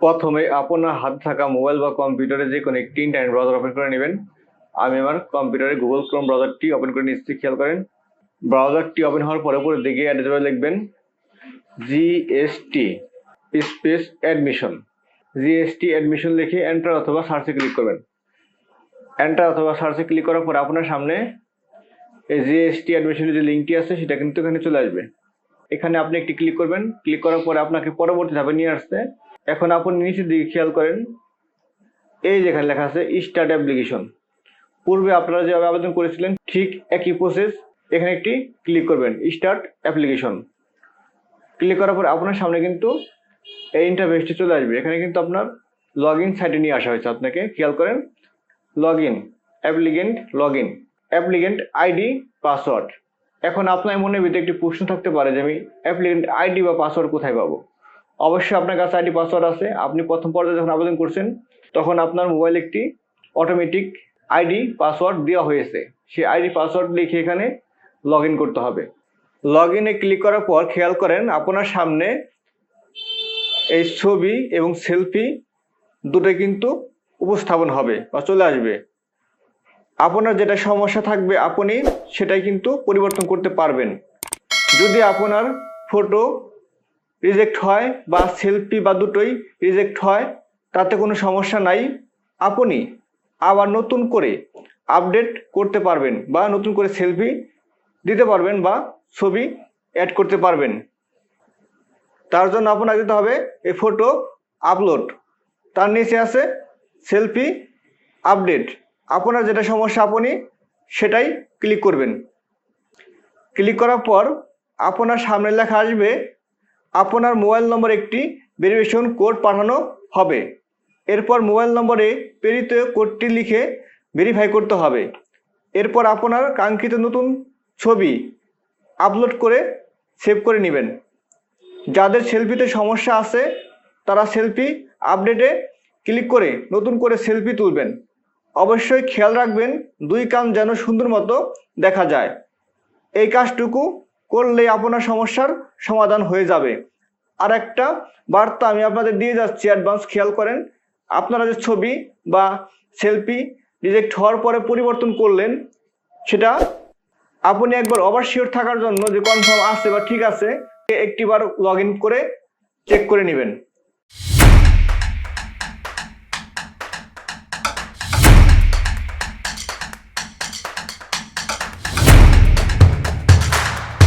প্রথমে আপনার হাতে থাকা মোবাইল বা কম্পিউটারে যে কোনো একটি ইন্টারনেট ব্রাউজার ওপেন করে নেবেন। আমি আমার কম্পিউটারে গুগল ক্রোম ব্রাউজারটি ওপেন করে নিচ্ছি, খেয়াল করেন। ব্রাউজারটি ওপেন হওয়ার পরে উপরে দিকে অ্যাড্রেস লিখবেন GST space admission GST admission লিখে এন্টার অথবা সার্চে ক্লিক করবেন। এন্টার অথবা সার্চে ক্লিক করার পরে আপনার সামনে এই জিএসটি অ্যাডমিশনের যে লিঙ্কটি আছে, সেটা কিন্তু এখানে চলে আসবে। এখানে আপনি একটি ক্লিক করবেন। ক্লিক করার পরে আপনাকে পরবর্তী ধাপে নিয়ে আসছে এখন আপনি নিচের দিকে খেয়াল করেন, এই যেখানে লেখা আছে স্টার্ট অ্যাপ্লিকেশন পূর্বে আপনারা যেভাবে আবেদন করেছিলেন, ঠিক একই প্রসেস এখানে একটি ক্লিক করবেন স্টার্ট অ্যাপ্লিকেশন ক্লিক করার পর আপনার সামনে কিন্তু এই ইন্টারফেসটি চলে আসবে। এখানে কিন্তু আপনার লগ ইন সাইটে নিয়ে আসা হয়েছে। আপনাকে খেয়াল করেন log in applicant log in applicant ID password এখন আপনার মনের ভিতরে একটি প্রশ্ন থাকতে পারে যে আমি অ্যাপ্লিকেন্ট আইডি বা পাসওয়ার্ড কোথায় পাবো? অবশ্যই আপনার কাছে আইডি পাসওয়ার্ড আছে। আপনি প্রথম পর্যায়ে যখন আবেদন করছেন, তখন আপনার মোবাইল একটি অটোমেটিক আইডি পাসওয়ার্ড দেওয়া হয়েছে। সেই আইডি পাসওয়ার্ড লিখে এখানে লগ করতে হবে। লগ ইনে ক্লিক করার পর খেয়াল করেন, আপনার সামনে এই ছবি এবং সেলফি দুটোই কিন্তু উপস্থাপন হবে বা চলে আসবে। আপনার যেটা সমস্যা থাকবে, আপনি সেটাই কিন্তু পরিবর্তন করতে পারবেন। যদি আপনার ফটো রিজেক্ট হয় বা সেলফি বা দুটোই রিজেক্ট হয়, তাতে কোনো সমস্যা নাই। আপনি আবার নতুন করে আপডেট করতে পারবেন বা নতুন করে সেলফি দিতে পারবেন বা ছবি অ্যাড করতে পারবেন। তার জন্য আপনাকে দিতে হবে এই ফটো আপলোড তার নিচে আছে সেলফি আপডেট আপনার যেটা সমস্যা আপনি সেটাই ক্লিক করবেন। ক্লিক করার পর আপনার সামনে লেখা আসবে আপনার মোবাইল নম্বর একটি ভেরিফিকেশন কোড পাঠানো হবে। এরপর মোবাইল নম্বরে প্রেরিত কোডটি লিখে ভেরিফাই করতে হবে। এরপর আপনার কাঙ্ক্ষিত নতুন ছবি আপলোড করে সেভ করে নেবেন। যাদের সেলফিতে সমস্যা আছে, তারা সেলফি আপডেটে ক্লিক করে নতুন করে সেলফি তুলবেন। অবশ্যই খেয়াল রাখবেন, দুই কান যেন সুন্দর মতো দেখা যায়। এই কাজটুকু করলেই আপনার সমস্যার সমাধান হয়ে যাবে। আর একটা বার্তা আমি আপনাদের দিয়ে যাচ্ছি অ্যাডভান্স খেয়াল করেন। আপনারা যে ছবি বা সেলফি রিজেক্ট হওয়ার পরে পরিবর্তন করলেন, সেটা আপনি একবার ওভার শিওর থাকার জন্য যে কনফার্ম আছে বা ঠিক আছে, একটিবার লগ করে চেক করে নেবেন।